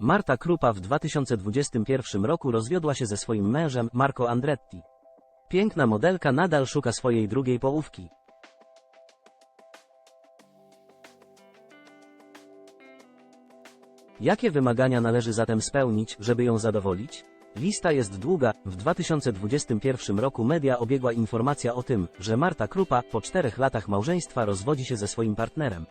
Marta Krupa w 2021 roku rozwiodła się ze swoim mężem, Marco Andretti. Piękna modelka nadal szuka swojej drugiej połówki. Jakie wymagania należy zatem spełnić, żeby ją zadowolić? Lista jest długa. W 2021 roku media obiegła informacja o tym, że Marta Krupa po czterech latach małżeństwa rozwodzi się ze swoim partnerem.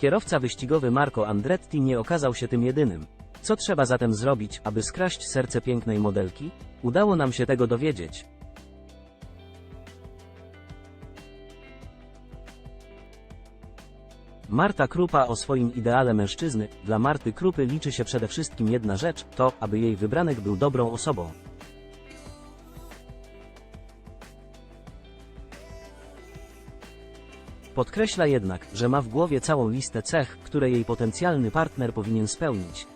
Kierowca wyścigowy Marco Andretti nie okazał się tym jedynym. Co trzeba zatem zrobić, aby skraść serce pięknej modelki? Udało nam się tego dowiedzieć. Marta Krupa o swoim ideale mężczyzny. Dla Marty Krupy liczy się przede wszystkim jedna rzecz, to, aby jej wybranek był dobrą osobą. Podkreśla jednak, że ma w głowie całą listę cech, które jej potencjalny partner powinien spełnić.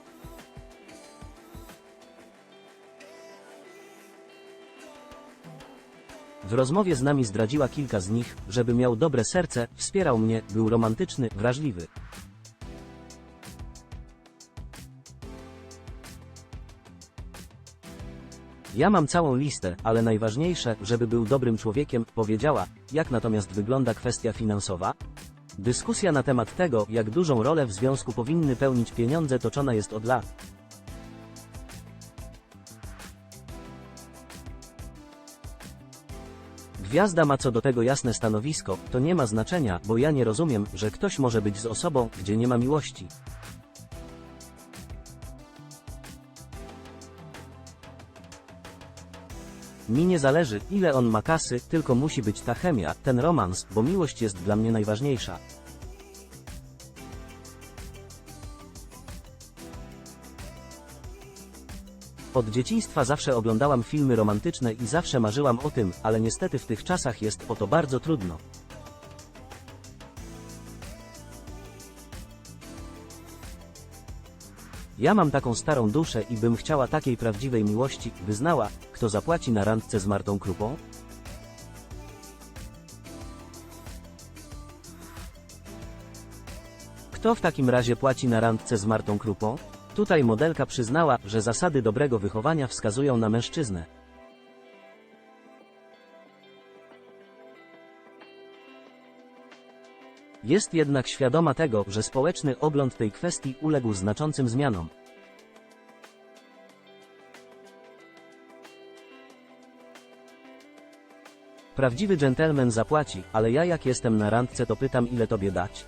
W rozmowie z nami zdradziła kilka z nich, żeby miał dobre serce, wspierał mnie, był romantyczny, wrażliwy. Ja mam całą listę, ale najważniejsze, żeby był dobrym człowiekiem, powiedziała. Jak natomiast wygląda kwestia finansowa? Dyskusja na temat tego, jak dużą rolę w związku powinny pełnić pieniądze, toczona jest od lat. Gwiazda ma co do tego jasne stanowisko, to nie ma znaczenia, bo ja nie rozumiem, że ktoś może być z osobą, gdzie nie ma miłości. Mi nie zależy, ile on ma kasy, tylko musi być ta chemia, ten romans, bo miłość jest dla mnie najważniejsza. Od dzieciństwa zawsze oglądałam filmy romantyczne i zawsze marzyłam o tym, ale niestety w tych czasach jest o to bardzo trudno. Ja mam taką starą duszę i bym chciała takiej prawdziwej miłości, wyznała, kto zapłaci na randce z Martą Krupą? Kto w takim razie płaci na randce z Martą Krupą? Tutaj modelka przyznała, że zasady dobrego wychowania wskazują na mężczyznę. Jest jednak świadoma tego, że społeczny ogląd tej kwestii uległ znaczącym zmianom. Prawdziwy dżentelmen zapłaci, ale ja jak jestem na randce to pytam ile tobie dać?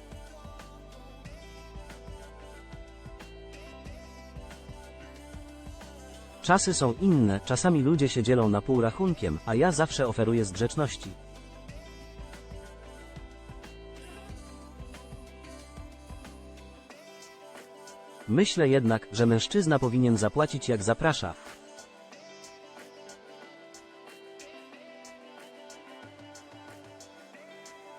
Czasy są inne, czasami ludzie się dzielą na pół rachunkiem, a ja zawsze oferuję z grzeczności. Myślę jednak, że mężczyzna powinien zapłacić jak zaprasza.